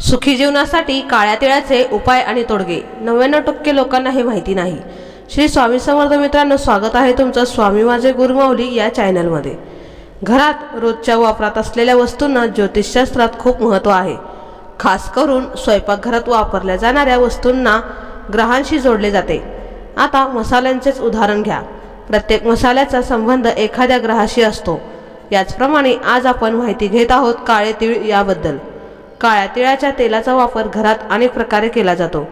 सुखी जीवनासाठी काळ्या तिळाचे उपाय आणि तोडगे. नव्याण्णव टक्के लोकांना हे माहिती नाही. श्री स्वामी समर्थ मित्रांनो स्वागत आहे तुमचं स्वामी माझे गुरुमाऊली या चॅनलमध्ये. घरात रोजच्या वापरात असलेल्या वस्तूंना ज्योतिषशास्त्रात खूप महत्त्व आहे. खास करून स्वयंपाकघरात वापरल्या जाणाऱ्या वस्तूंना ग्रहांशी जोडले जाते. आता मसाल्यांचेच उदाहरण घ्या. प्रत्येक मसाल्याचा संबंध एखाद्या ग्रहाशी असतो. याचप्रमाणे आज आपण माहिती घेत आहोत काळे तीळ याबद्दल. काळ्या तिळाच्या तेलाचा वापर घरात अनेक प्रकारे केला जातो.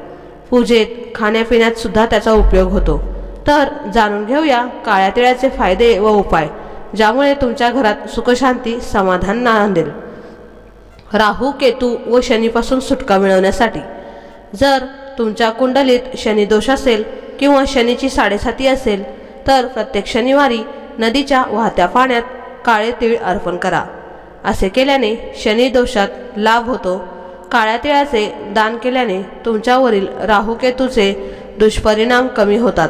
पूजेत खाण्यापिण्यात सुद्धा त्याचा उपयोग होतो. तर जाणून घेऊया काळ्या तिळाचे फायदे व उपाय ज्यामुळे तुमच्या घरात सुखशांती समाधान नांदेल. राहू केतू व शनीपासून सुटका मिळवण्यासाठी. जर तुमच्या कुंडलीत शनिदोष असेल किंवा शनीची साडेसाती असेल तर प्रत्येक शनिवारी नदीच्या वाहत्या पाण्यात काळे तीळ अर्पण करा. असे केल्याने शनिदोषात लाभ होतो. काळ्या तिळाचे दान केल्याने तुमच्यावरील राहुकेतूचे दुष्परिणाम कमी होतात.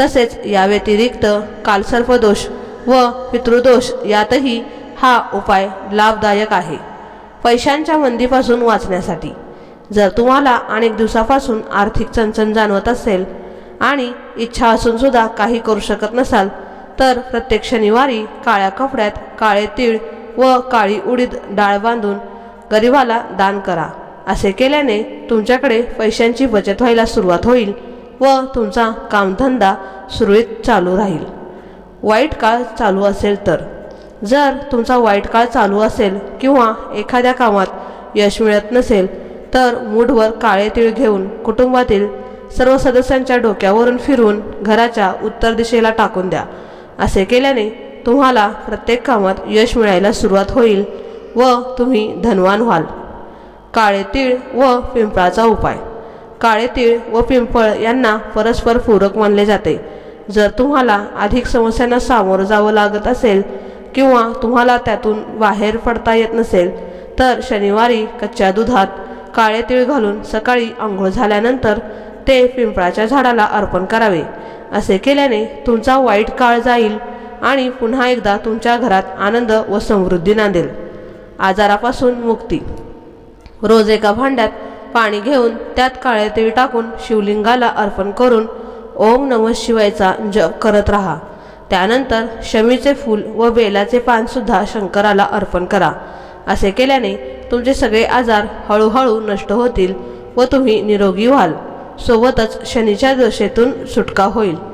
तसेच या व्यतिरिक्त कालसर्पदोष व पितृदोष यातही हा उपाय लाभदायक आहे. पैशांच्या मंदीपासून वाचण्यासाठी. जर तुम्हाला अनेक दिवसापासून आर्थिक चणचण जाणवत असेल आणि इच्छा असून सुद्धा काही करू शकत नसाल तर प्रत्येक शनिवारी काळ्या कपड्यात काळे तीळ व काळी उडीद डाळ बांधून गरिबाला दान करा. असे केल्याने तुमच्याकडे पैशांची बचत व्हायला सुरुवात होईल व तुमचा कामधंदा सुरळीत चालू राहील. वाईट काळ चालू असेल तर. जर तुमचा वाईट काळ चालू असेल किंवा एखाद्या कामात यश मिळत नसेल तर मूठवर काळे तीळ घेऊन कुटुंबातील सर्व सदस्यांच्या डोक्यावरून फिरून घराच्या उत्तर दिशेला टाकून द्या. असे केल्याने तुम्हाला प्रत्येक कामात यश मिळायला सुरुवात होईल व तुम्ही धनवान व्हाल. काळे तीळ व पिंपळाचा उपाय. काळे तीळ व पिंपळ यांना परस्पर पूरक मानले जाते. जर तुम्हाला अधिक समस्यांना सामोरं जावं लागत असेल किंवा तुम्हाला त्यातून बाहेर पडता येत नसेल तर शनिवारी कच्च्या दुधात काळे तीळ घालून सकाळी आंघोळ झाल्यानंतर ते पिंपळाच्या झाडाला अर्पण करावे. असे केल्याने तुमचा वाईट काळ जाईल आणि पुन्हा एकदा तुमच्या घरात आनंद व समृद्धी नांदेल. आजारापासून मुक्ती. रोज एका भांड्यात पाणी घेऊन त्यात काळे तेल टाकून शिवलिंगाला अर्पण करून ओम नम शिवायचा जप करत राहा. त्यानंतर शमीचे फूल व बेलाचे पानसुद्धा शंकराला अर्पण करा. असे केल्याने तुमचे सगळे आजार हळूहळू नष्ट होतील व तुम्ही निरोगी व्हाल. सोबतच शनीच्या दोषेतून सुटका होईल.